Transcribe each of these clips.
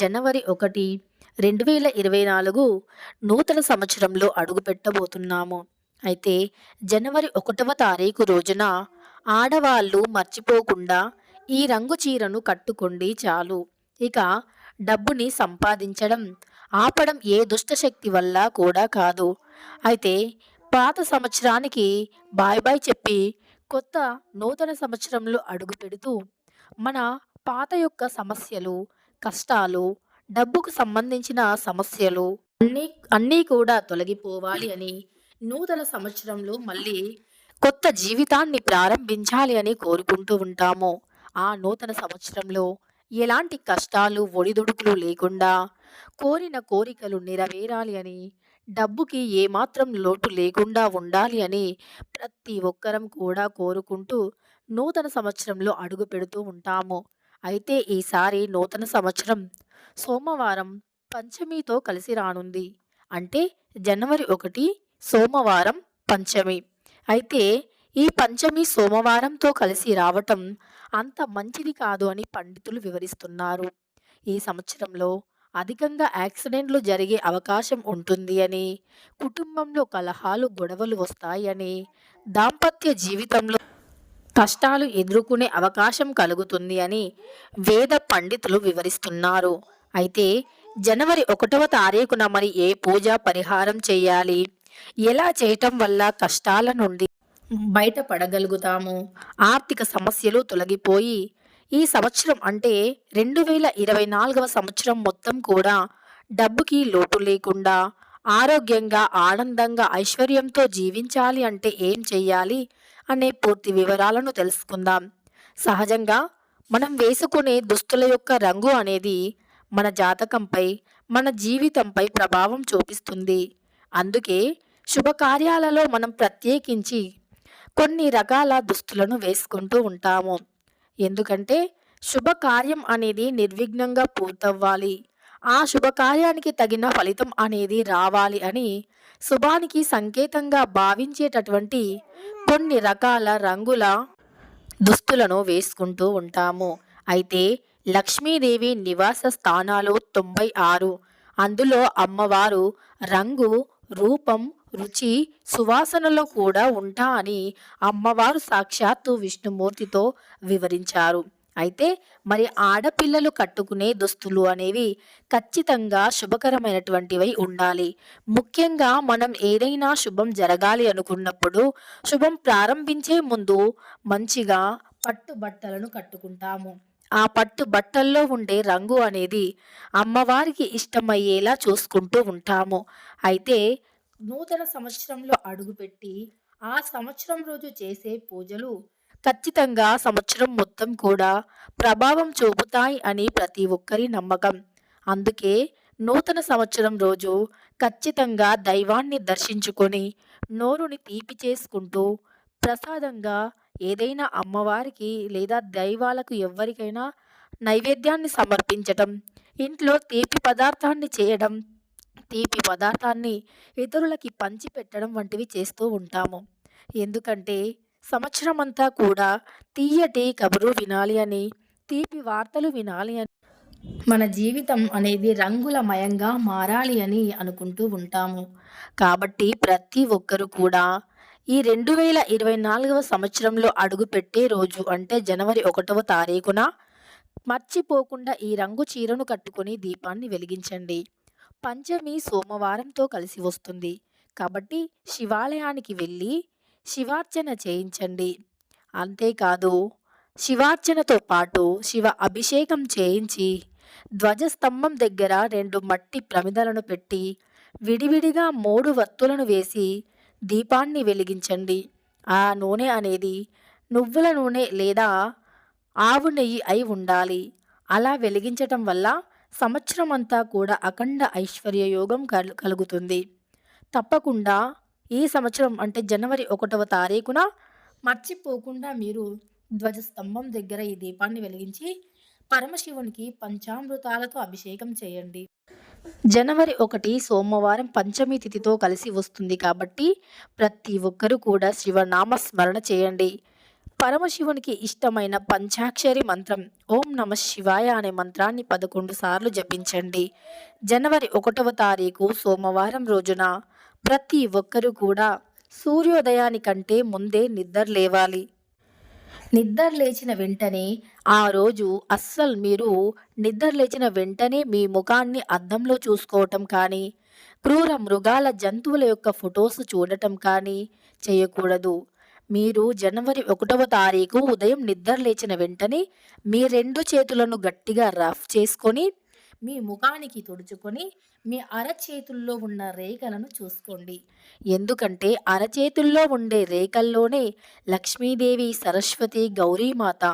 జనవరి ఒకటి రెండు వేల ఇరవై నాలుగు నూతన సంవత్సరంలో అడుగుపెట్టబోతున్నాము. అయితే జనవరి ఒకటవ తారీఖు రోజున ఆడవాళ్ళు మర్చిపోకుండా ఈ రంగు చీరను కట్టుకోండి చాలు. ఇక డబ్బుని సంపాదించడం ఆపడం ఏ దుష్టశక్తి వల్ల కూడా కాదు. అయితే పాత సంవత్సరానికి బాయ్ బాయ్ చెప్పి కొత్త నూతన సంవత్సరంలో అడుగు పెడుతూ మన పాత యొక్క సమస్యలు కష్టాలు డబ్బుకు సంబంధించిన సమస్యలు అన్నీ అన్నీ కూడా తొలగిపోవాలి అని నూతన సంవత్సరంలో మళ్ళీ కొత్త జీవితాన్ని ప్రారంభించాలి అని కోరుకుంటూ ఉంటాము. ఆ నూతన సంవత్సరంలో ఎలాంటి కష్టాలు ఒడిదుడుకులు లేకుండా కోరిన కోరికలు నెరవేరాలి అని డబ్బుకి ఏమాత్రం లోటు లేకుండా ఉండాలి అని ప్రతి ఒక్కరం కూడా కోరుకుంటూ నూతన సంవత్సరంలో అడుగు పెడుతూ ఉంటాము. అయితే ఈసారి నూతన సంవత్సరం సోమవారం పంచమితో కలిసి రానుంది. అంటే జనవరి ఒకటి సోమవారం పంచమి. అయితే ఈ పంచమి సోమవారంతో కలిసి రావటం అంత మంచిది కాదు అని పండితులు వివరిస్తున్నారు. ఈ సంవత్సరంలో అధికంగా యాక్సిడెంట్లు జరిగే అవకాశం ఉంటుంది అని కుటుంబంలో కలహాలు గొడవలు వస్తాయని దాంపత్య జీవితంలో కష్టాలు ఎదుర్కొనే అవకాశం కలుగుతుంది అని వేద పండితులు వివరిస్తున్నారు. అయితే జనవరి ఒకటవ తారీఖున మరి ఏ పూజ పరిహారం చేయాలి? ఎలా చేయటం వల్ల కష్టాల నుండి బయటపడగలుగుతాము? ఆర్థిక సమస్యలు తొలగిపోయి ఈ సంవత్సరం అంటే రెండు వేల ఇరవై నాలుగవ సంవత్సరం మొత్తం కూడా డబ్బుకి లోటు లేకుండా ఆరోగ్యంగా ఆనందంగా ఐశ్వర్యంతో జీవించాలి అంటే ఏం చేయాలి? అనే పూర్తి వివరాలను తెలుసుకుందాం. సహజంగా మనం వేసుకునే దుస్తుల యొక్క రంగు అనేది మన జాతకంపై మన జీవితంపై ప్రభావం చూపిస్తుంది. అందుకే శుభకార్యాలలో మనం ప్రత్యేకించి కొన్ని రకాల దుస్తులను వేసుకుంటూ ఉంటాము. ఎందుకంటే శుభకార్యం అనేది నిర్విఘ్నంగా పూర్తవ్వాలి. ఆ శుభకార్యానికి తగిన ఫలితం అనేది రావాలి అని శుభానికి సంకేతంగా భావించేటటువంటి కొన్ని రకాల రంగుల దుస్తులను వేసుకుంటూ ఉంటాము. అయితే లక్ష్మీదేవి నివాస స్థానాలు తొంభై ఆరు. అందులో అమ్మవారు రంగు రూపం రుచి సువాసనలో కూడా ఉంటా అని అమ్మవారు సాక్షాత్తు విష్ణుమూర్తితో వివరించారు. అయితే మరి ఆడపిల్లలు కట్టుకునే దుస్తులు అనేవి ఖచ్చితంగా శుభకరమైనటువంటివై ఉండాలి. ముఖ్యంగా మనం ఏదైనా శుభం జరగాలి అనుకున్నప్పుడు శుభం ప్రారంభించే ముందు మంచిగా పట్టు బట్టలను కట్టుకుంటాము. ఆ పట్టు బట్టల్లో ఉండే రంగు అనేది అమ్మవారికి ఇష్టమయ్యేలా చూసుకుంటూ ఉంటాము. అయితే నూతన సంవత్సరంలో అడుగుపెట్టి ఆ సంవత్సరం రోజు చేసే పూజలు ఖచ్చితంగా సంవత్సరం మొత్తం కూడా ప్రభావం చూపుతాయి అని ప్రతి ఒక్కరి నమ్మకం. అందుకే నూతన సంవత్సరం రోజు ఖచ్చితంగా దైవాన్ని దర్శించుకొని నోరుని తీపి చేసుకుంటూ ప్రసాదంగా ఏదైనా అమ్మవారికి లేదా దైవాలకు ఎవరికైనా నైవేద్యాన్ని సమర్పించటం ఇంట్లో తీపి పదార్థాన్ని చేయడం తీపి పదార్థాన్ని ఇతరులకి పంచిపెట్టడం వంటివి చేస్తూ ఉంటాము. ఎందుకంటే సంవత్సరమంతా కూడా తీయటి కబురు వినాలి అని తీపి వార్తలు వినాలి అని. మన జీవితం అనేది రంగులమయంగా మారాలి అని అనుకుంటూ ఉంటాము. కాబట్టి ప్రతి ఒక్కరు కూడా ఈ రెండు వేల ఇరవై నాలుగవ సంవత్సరంలో అడుగుపెట్టే రోజు అంటే జనవరి ఒకటవ తారీఖున మర్చిపోకుండా ఈ రంగు చీరను కట్టుకొని దీపాన్ని వెలిగించండి. పంచమి సోమవారంతో కలిసి వస్తుంది. కాబట్టి శివాలయానికి వెళ్ళి శివార్చన చేయించండి. అంతేకాదు శివార్చనతో పాటు శివ అభిషేకం చేయించి ధ్వజస్తంభం దగ్గర రెండు మట్టి ప్రమిదలను పెట్టి విడివిడిగా మూడు వత్తులను వేసి దీపాన్ని వెలిగించండి. ఆ నూనె అనేది నువ్వుల నూనె లేదా ఆవు నెయ్యి అయి ఉండాలి. అలా వెలిగించటం వల్ల సంవత్సరం అంతా కూడా అఖండ ఐశ్వర్య యోగం కలుగుతుంది. తప్పకుండా ఈ సంవత్సరం అంటే జనవరి ఒకటవ తారీఖున మర్చిపోకుండా మీరు ధ్వజస్తంభం దగ్గర ఈ దీపాన్ని వెలిగించి పరమశివునికి పంచామృతాలతో అభిషేకం చేయండి. జనవరి ఒకటి సోమవారం పంచమి తిథితో కలిసి వస్తుంది కాబట్టి ప్రతి ఒక్కరూ కూడా శివనామ స్మరణ చేయండి. పరమశివునికి ఇష్టమైన పంచాక్షరి మంత్రం ఓం నమ శివాయ అనే మంత్రాన్ని పదకొండు సార్లు జపించండి. జనవరి ఒకటవ తారీఖు సోమవారం రోజున ప్రతి ఒక్కరూ కూడా సూర్యోదయానికంటే ముందే నిద్ర లేవాలి. నిద్ర లేచిన వెంటనే ఆ రోజు అస్సలు మీరు నిద్ర లేచిన వెంటనే మీ ముఖాన్ని అద్దంలో చూసుకోవటం కానీ క్రూర మృగాల జంతువుల యొక్క ఫొటోస్ చూడటం కానీ చేయకూడదు. మీరు జనవరి ఒకటవ తారీఖు ఉదయం నిద్ర లేచిన వెంటనే మీ రెండు చేతులను గట్టిగా రఫ్ చేసుకొని మీ ముఖానికి తుడుచుకొని మీ అరచేతుల్లో ఉన్న రేఖలను చూసుకోండి. ఎందుకంటే అరచేతుల్లో ఉండే రేఖల్లోనే లక్ష్మీదేవి సరస్వతి గౌరీమాత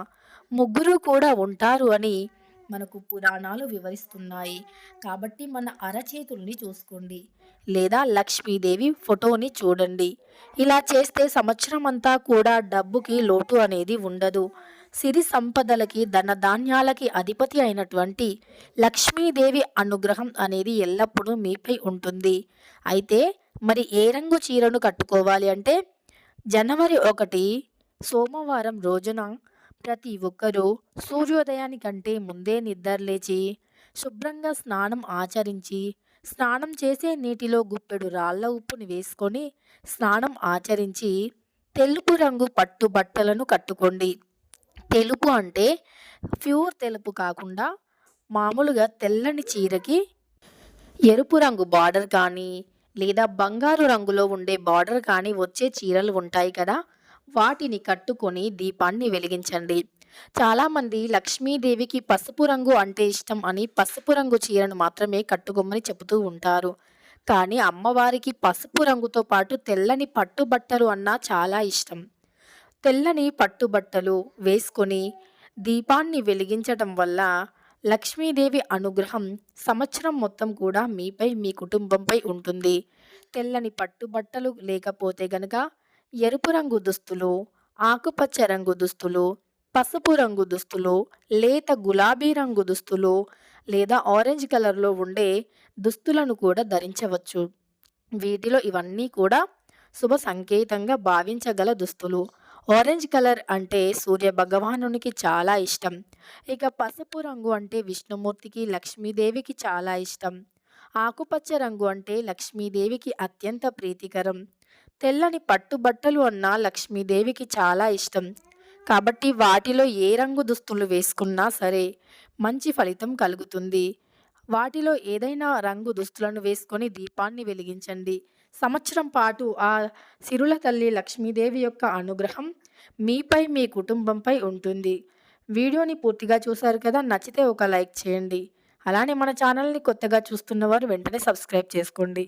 ముగ్గురు కూడా ఉంటారు అని మనకు పురాణాలు వివరిస్తున్నాయి. కాబట్టి మన అరచేతుల్ని చూసుకోండి. లేదా లక్ష్మీదేవి ఫోటోని చూడండి. ఇలా చేస్తే సంవత్సరం అంతా కూడా డబ్బుకి లోటు అనేది ఉండదు. సిరి సంపదలకి ధనధాన్యాలకి అధిపతి అయినటువంటి లక్ష్మీదేవి అనుగ్రహం అనేది ఎల్లప్పుడూ మీపై ఉంటుంది. అయితే మరి ఏ రంగు చీరను కట్టుకోవాలి అంటే జనవరి ఒకటి సోమవారం రోజున ప్రతి ఒక్కరూ సూర్యోదయానికంటే ముందే నిద్రలేచి శుభ్రంగా స్నానం ఆచరించి స్నానం చేసే నీటిలో గుప్పెడు రాళ్ళ ఉప్పుని వేసుకొని స్నానం ఆచరించి తెలుపు రంగు పట్టు బట్టలను కట్టుకోండి. తెలుపు అంటే ప్యూర్ తెలుపు కాకుండా మామూలుగా తెల్లని చీరకి ఎరుపు రంగు బార్డర్ కానీ లేదా బంగారు రంగులో ఉండే బార్డర్ కానీ వచ్చే చీరలు ఉంటాయి కదా. వాటిని కట్టుకొని దీపాన్ని వెలిగించండి. చాలామంది లక్ష్మీదేవికి పసుపు రంగు అంటే ఇష్టం అని పసుపు రంగు చీరను మాత్రమే కట్టుకోమని చెబుతూ ఉంటారు. కానీ అమ్మవారికి పసుపు రంగుతో పాటు తెల్లని పట్టుబట్టలు అన్నా చాలా ఇష్టం. తెల్లని పట్టుబట్టలు వేసుకొని దీపాన్ని వెలిగించటం వల్ల లక్ష్మీదేవి అనుగ్రహం సంవత్సరం మొత్తం కూడా మీపై మీ కుటుంబంపై ఉంటుంది. తెల్లని పట్టుబట్టలు లేకపోతే గనక ఎరుపు రంగు దుస్తులు ఆకుపచ్చ రంగు దుస్తులు పసుపు రంగు దుస్తులు లేత గులాబీ రంగు దుస్తులు లేదా ఆరెంజ్ కలర్లో ఉండే దుస్తులను కూడా ధరించవచ్చు. వీటిలో ఇవన్నీ కూడా శుభ సంకేతంగా భావించగల దుస్తులు. ఆరెంజ్ కలర్ అంటే సూర్య భగవానునికి చాలా ఇష్టం. ఇక పసుపు రంగు అంటే విష్ణుమూర్తికి లక్ష్మీదేవికి చాలా ఇష్టం. ఆకుపచ్చ రంగు అంటే లక్ష్మీదేవికి అత్యంత ప్రీతికరం. తెల్లని పట్టుబట్టలు అన్న లక్ష్మీదేవికి చాలా ఇష్టం. కాబట్టి వాటిలో ఏ రంగు దుస్తులు వేసుకున్నా సరే మంచి ఫలితం కలుగుతుంది. వాటిలో ఏదైనా రంగు దుస్తులను వేసుకొని దీపాన్ని వెలిగించండి. సంవత్సరం పాటు ఆ సిరుల తల్లి లక్ష్మీదేవి యొక్క అనుగ్రహం మీపై మీ కుటుంబంపై ఉంటుంది. వీడియోని పూర్తిగా చూశారు కదా నచ్చితే ఒక లైక్ చేయండి. అలానే మన ఛానల్ని కొత్తగా చూస్తున్నవారు వెంటనే సబ్స్క్రైబ్ చేసుకోండి.